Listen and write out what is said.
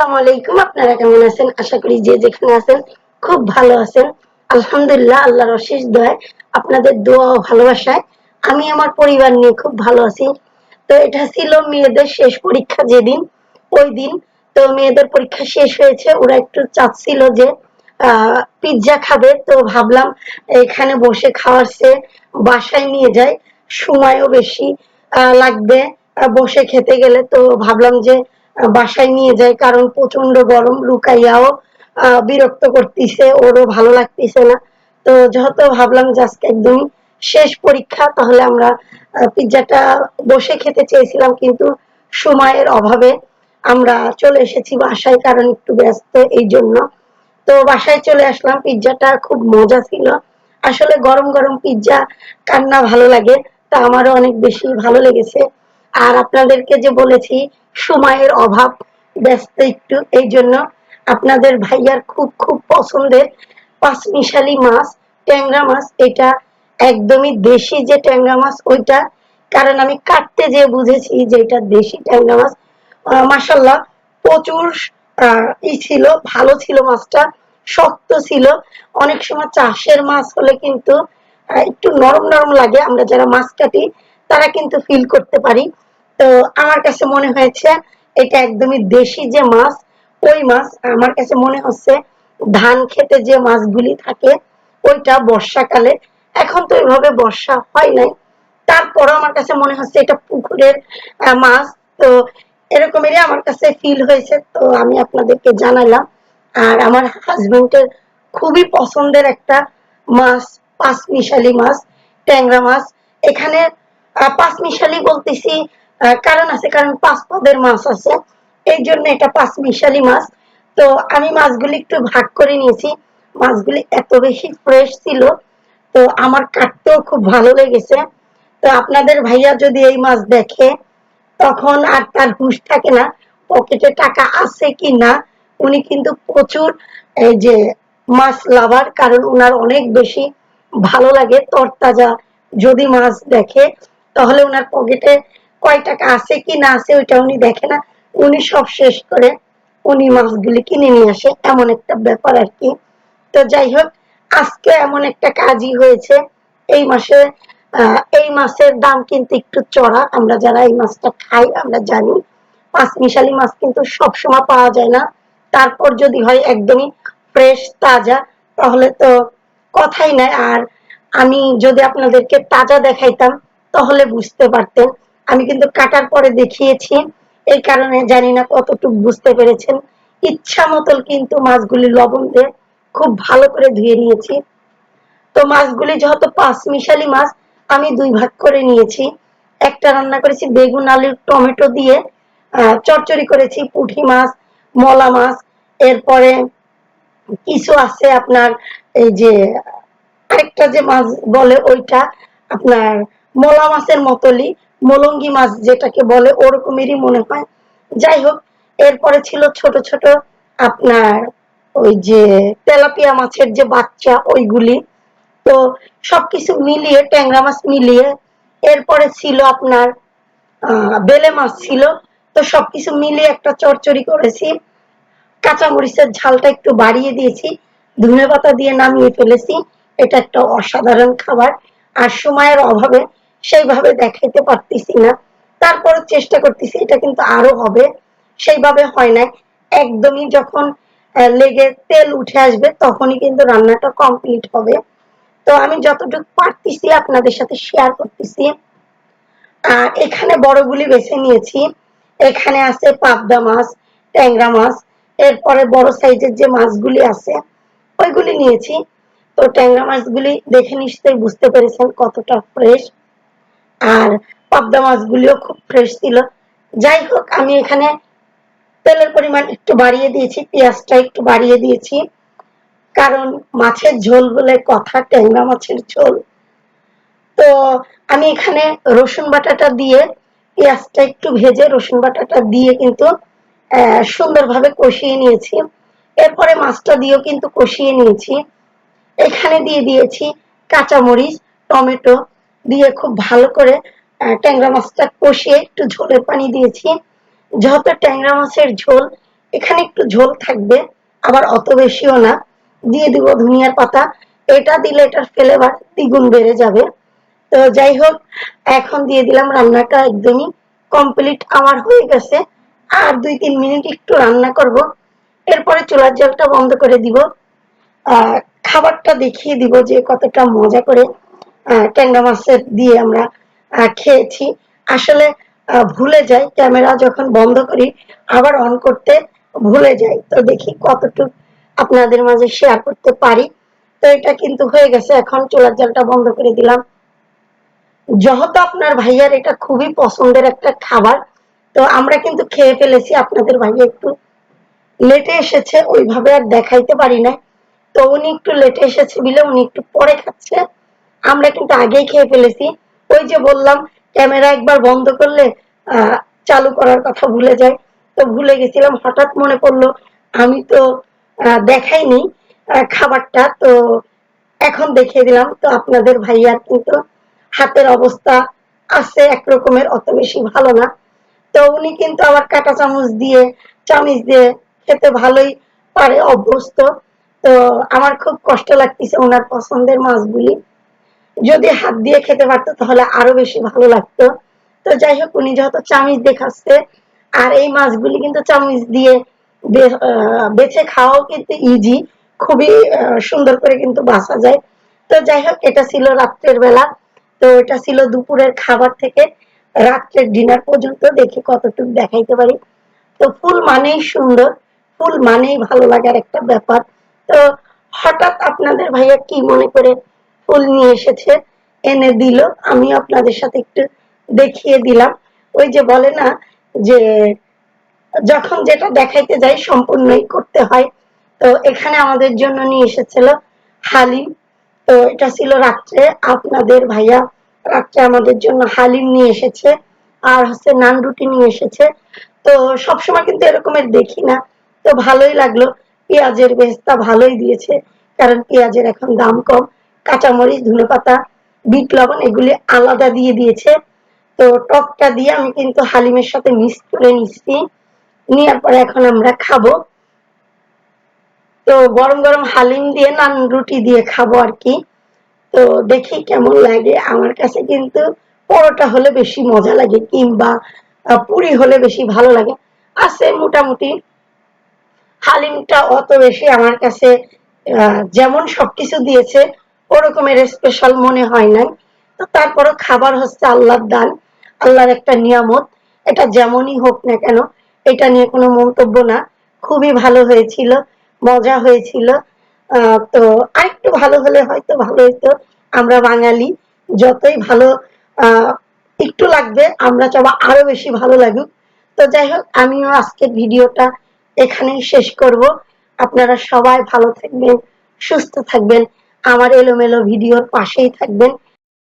আসসালামু আলাইকুম। আপনারা কেমন আছেন? আশা করি যে যেখানে আছেন খুব ভালো আছেন। আলহামদুলিল্লাহ, আল্লাহর অশেষ আপনাদের দোয়া ও ভালোবাসায় আমি আমার পরিবার নিয়ে খুব ভালো আছি। তো এটা ছিল মেয়েদের শেষ পরীক্ষা যেদিন, ওই দিন। তো মেয়েদের পরীক্ষা শেষ হয়েছে। ওরা একটু চাচ্ছিল যে পিৎজা খাবে। তো ভাবলাম এখানে বসে খাওয়ার চেয়ে বাসায় নিয়ে যাই সময়ও বেশি লাগবে বসে খেতে গেলে। তো ভাবলাম যে বাসায় নিয়ে যাই কারণ প্রচণ্ড গরম, লুকাইয়াও বিরক্ত করতেছে, ওরও ভালো লাগতেছে না। তো যেহেতু ভাবলাম যে আজকে একদমই শেষ পরীক্ষা, তাহলে আমরা পিৎজাটা বসে খেতে চেয়েছিলাম, কিন্তু সময়ের অভাবে আমরা চলে এসেছি বাসায়, কারণ একটু ব্যস্ত এই জন্য। তো বাসায় চলে আসলাম পিৎজাটা খুব মজা ছিল। আসলে গরম গরম পিৎজা কান্না ভালো লাগে, তা আমারও অনেক বেশি ভালো লেগেছে। আর আপনাদেরকে যে বলেছি, সময়ের অভাব, ব্যস্ত একটু, এই জন্য আপনাদের ভাইয়ার খুব খুব পছন্দের পাঁচমিশালি মাছ, ট্যাংরা মাছ, এটা একদমই দেশি যে ট্যাংরা মাছ, ওইটা, কারণ আমি কাটতে যে বুঝেছি যে এটা দেশি ট্যাংরা মাছ। মাসাল্লাহ প্রচুর ই ছিল, ভালো ছিল মাছটা, শক্ত ছিল। অনেক সময় চাষের মাছ হলে কিন্তু একটু নরম নরম লাগে, আমরা যারা মাছ কাটি তারা কিন্তু ফিল করতে পারি। তো আমার কাছে মনে হয়েছে, এটা একদমই দেশি যে মাছ, ওই মাছ আমার কাছে মনে হচ্ছে ধান খেতে যে মাছগুলি থাকে, ওইটা বর্ষাকালে। এখন তো এইভাবে বর্ষা হয় নাই। তারপরও আমার কাছে মনে হচ্ছে এটা পুকুরের মাছ। তো এরকমেরই আমার কাছে ফিল হয়েছে, তো আমি আপনাদেরকে জানালাম। আর আমার হাজবেন্ডের খুবই পছন্দের একটা মাছ, পাঁচ মিশালি মাছ, ট্যাংরা মাছ। এখানে পাঁচ মিশালি বলতেছি। কারণ আছে, কারণ পাঁচ পদের মাছ আছে। এই জন্য এটা পাঁচ মিশালি মাছ। তো আমি মাছগুলি একটু ভাগ করে নিয়েছি। মাছগুলি এত বেশি ফ্রেশ ছিল, তো আমার কাটতেও খুব ভালো লেগেছে। তো আপনাদের ভাইয়া যদি এই মাছ দেখে, তখন আর তার হুশ থাকে না, পকেটে টাকা আছে কি না, উনি কিন্তু প্রচুর এই যে মাছ লাভার, কারণ উনার অনেক বেশি ভালো লাগে, তরতাজা যদি মাছ দেখে। তাহলে উনার পকেটে কয় টাকা আছে, কি না আছে, ওইটা উনি দেখে না। উনি সব শেষ করে উনি মাছগুলি কিনে নিয়ে আসে, এমন একটা ব্যাপার আর কি। তো যাই হোক, আজকে এমন একটা কাজই হয়েছে। এই মাসে এই মাছের দাম কিন্তু একটু চড়া। আমরা যারা এই মাছটা খাই, আমরা জানি পাঁচ মিশালি মাছ কিন্তু সবসময় পাওয়া যায় না। তারপর যদি হয় একদমই ফ্রেশ তাজা, তাহলে তো কথাই নাই। আর আমি যদি আপনাদেরকে তাজা দেখাইতাম তাহলে বুঝতে পারতেন। আমি কিন্তু কাটার পরে দেখিয়েছি। এই কারণে জানি না কতটুকু বুঝতে পেরেছেন। ইচ্ছা মতন কিন্তু মাছগুলি লবণ দিয়ে খুব ভালো করে ধুয়ে নিয়েছি। তো মাছগুলি যেহেতু পাঁচ মিশালি মাছ, আমি দুই ভাগ করে নিয়েছি। একটা রান্না করেছি বেগুন আলু টমেটো দিয়ে চচ্চড়ি করেছি, পুঁটি মাছ, মলা মাছ, এরপরে কিছু আছে আপনার, এই যে আরেকটা যে মাছ বলে ওইটা আপনার মলা মাছের মতলই মলঙ্গি মাছ যেটাকে বলে ওরকমেরই মনে হয়। যাই হোক এরপরে ছিল ছোট ছোট আপনার ওই যে তেলাপিয়া মাছের যে বাচ্চা, ওইগুলি। তো সবকিছু মিলিয়ে, ট্যাংরা মাছ মিলিয়ে, এরপরে ছিল আপনার বেলে মাছ ছিল। তো সবকিছু মিলিয়ে একটা চরচড়ি করেছি। কাঁচামরিচের ঝালটা একটু বাড়িয়ে দিয়েছি। ধনে পাতা দিয়ে নামিয়ে ফেলেছি। এটা একটা অসাধারণ খাবার। আর সময়ের অভাবে সেইভাবে দেখাইতে পারতেছি না। তারপরে চেষ্টা করতেছি, এটা কিন্তু আরও হবে। সেইভাবে হয় না একদমই যখন লেগে তেল উঠে আসবে, তখনই কিন্তু রান্নাটা কমপ্লিট হবে। তো আমি যতটুকু পারতেছি আপনাদের সাথে শেয়ার করতেছি। আর এখানে বড়গুলি বেছে নিয়েছি। এখানে আছে পাবদা মাছ, ট্যাংরা মাছ, এরপরে বড় সাইজের যে মাছগুলি আছে, ওইগুলি নিয়েছি। তো ট্যাংরা মাছগুলি দেখে নিশ্চয়ই বুঝতে পেরেছেন কতটা ফ্রেশ আর পাবদা মাছগুলিও খুব ফ্রেশ ছিল। যাই হোক, আমি এখানে তেলের পরিমাণ একটু বাড়িয়ে দিয়েছি, পেঁয়াজটা একটু বাড়িয়ে দিয়েছি। কারণ মাছের ঝোল বলে কথা, ট্যাংরা মাছের ঝোল। তো আমি এখানে রসুন বাটাটা দিয়ে, পেঁয়াজটা একটু ভেজে রসুন বাটাটা দিয়ে কিন্তু সুন্দরভাবে কষিয়ে নিয়েছি। এরপরে মাছটা দিয়েও কিন্তু কষিয়ে নিয়েছি। এখানে দিয়ে দিয়েছি কাঁচামরিচ, টমেটো দিয়ে খুব ভালো করে ট্যাংরা মাছটা কষিয়ে একটু ঝোলের পানি দিয়েছি। যেহেতু ট্যাংরা মাছের ঝোল, এখানে একটু ঝোল থাকবে, আবার অত বেশিও না। দিয়ে দিব ধনিয়ার পাতা। এটা দিলে এটার ফ্লেভার দ্বিগুণ বেড়ে যাবে। তো যাই হোক, এখন দিয়ে দিলাম রান্নাটা একদমই কমপ্লিট আমার হয়ে গেছে। আর দুই তিন মিনিট একটু রান্না করব। এরপরে চুলার জলটা বন্ধ করে দিব। খাবারটা দেখিয়ে দিব যে কতটা মজা করে ট্যাংরা মাছের দিয়ে আমরা খেয়েছি। আসলে ভুলে যাই, ক্যামেরা যখন বন্ধ করি, আবার অন করতে ভুলে যাই। তো দেখি কতটুকু আপনাদের মাঝে শেয়ার করতে পারি। তো এটা কিন্তু হয়ে গেছে, এখন চুলার জলটা বন্ধ করে দিলাম। যেহেতু আপনার ভাইয়ার এটা খুবই পছন্দের একটা খাবার, তো আমরা কিন্তু খেয়ে ফেলেছি। আপনাদের ভাইয়া একটু লেটে এসেছে, ওইভাবে আর দেখাইতে পারি না তো উনি একটু লেটে এসেছে বলে উনি একটু পরে খাচ্ছে। আমরা কিন্তু আগেই খেয়ে ফেলেছি। ওই যে বললাম, ক্যামেরা একবার বন্ধ করলে চালু করার কথা ভুলে যায়। তো ভুলে গেছিলাম, হঠাৎ মনে পড়ল, আমি তো দেখাইনি খাবারটা, তো এখন দেখিয়ে দিলাম। তো আপনাদের ভাইয়ার কিন্তু হাতের অবস্থা আছে একরকমের, অত বেশি ভালো না। তো উনি কিন্তু আবার কাঁটা চামচ দিয়ে চামচ দিয়ে খেতে ভালোই পারে, অভ্যস্ত। তো আমার খুব কষ্ট লাগতেছে ওনার পছন্দের মাছগুলি। যদি হাত দিয়ে খেতে পারতো, তাহলে আরও বেশি ভালো লাগতো। তো যাই হোক, উনি যেহেতু চামিচ দিয়ে খাচ্ছে, আর এই মাছগুলি কিন্তু চামিচ দিয়ে বেছে খাওয়াও কিন্তু ইজি খুবই সুন্দর করে কিন্তু বাঁচা যায়। তো যাই হোক, এটা ছিল রাত্রের বেলা। তো এটা ছিল দুপুরের খাবার থেকে রাত্রের ডিনার পর্যন্ত। দেখি কতটুকু দেখাইতে পারি। তো ফুল মানেই সুন্দর, ফুল মানেই ভালো লাগার একটা ব্যাপার। তো হঠাৎ আপনাদের ভাইয়া কি মনে করে ফুল নিয়ে এসেছে, এনে দিল। আমি আপনাদের সাথে একটু দেখিয়ে দিলাম। ওই যে বলে না যে, যখন যেটা দেখাইতে যাই সম্পূর্ণই করতে হয়। তো এখানে আমাদের জন্য নিয়ে এসেছিল হালিম। তো এটা ছিল রাত্রে। আপনাদের ভাইয়া রাত্রে আমাদের জন্য হালিম নিয়ে এসেছে। আর হচ্ছে নান রুটি নিয়ে এসেছে। তো সবসময় কিন্তু এরকমের দেখি না। তো ভালোই লাগল। পেঁয়াজের বেস্তা ভালোই দিয়েছে। কারণ পেঁয়াজের এখন দাম কম। কাঁচামরিচ, ধনেপাতা, বিট লবণ এগুলি আলাদা দিয়ে দিয়েছে। তো টকটা দিয়ে আমি কিন্তু হালিমের সাথে মিক্স করে নিচ্ছি। নেওয়ার পরে এখন আমরা খাব। তো গরম গরম হালিম দিয়ে নান রুটি দিয়ে খাব আর কি। তো দেখি কেমন লাগে। আমার কাছে কিন্তু পরোটা হলে বেশি মজা লাগে কিংবা পুরি হলে বেশি ভালো লাগে। আছে মোটামুটি। হালিমটা অত বেশি আমার কাছে যেমন সবকিছু দিয়েছে ওরকমের স্পেশাল মনে হয় নাই। তো তারপরও খাবার হচ্ছে আল্লাহর দান, আল্লাহর একটা নিয়ামত। এটা যেমনই হোক না কেন, এটা নিয়ে কোনো মন্তব্য না। খুবই ভালো হয়েছিল, মজা হয়েছিল। তো আরেকটু ভালো হলে হয়তো ভালো হতো আমরা বাঙালি, যতই ভালো একটু লাগবে, আমরা চাবো আরও বেশি ভালো লাগুক। তো যাই হোক, আমিও আজকের ভিডিওটা এখানেই শেষ করব। আপনারা সবাই ভালো থাকবেন, সুস্থ থাকবেন। আমার এলোমেলো ভিডিওর পাশেই থাকবেন।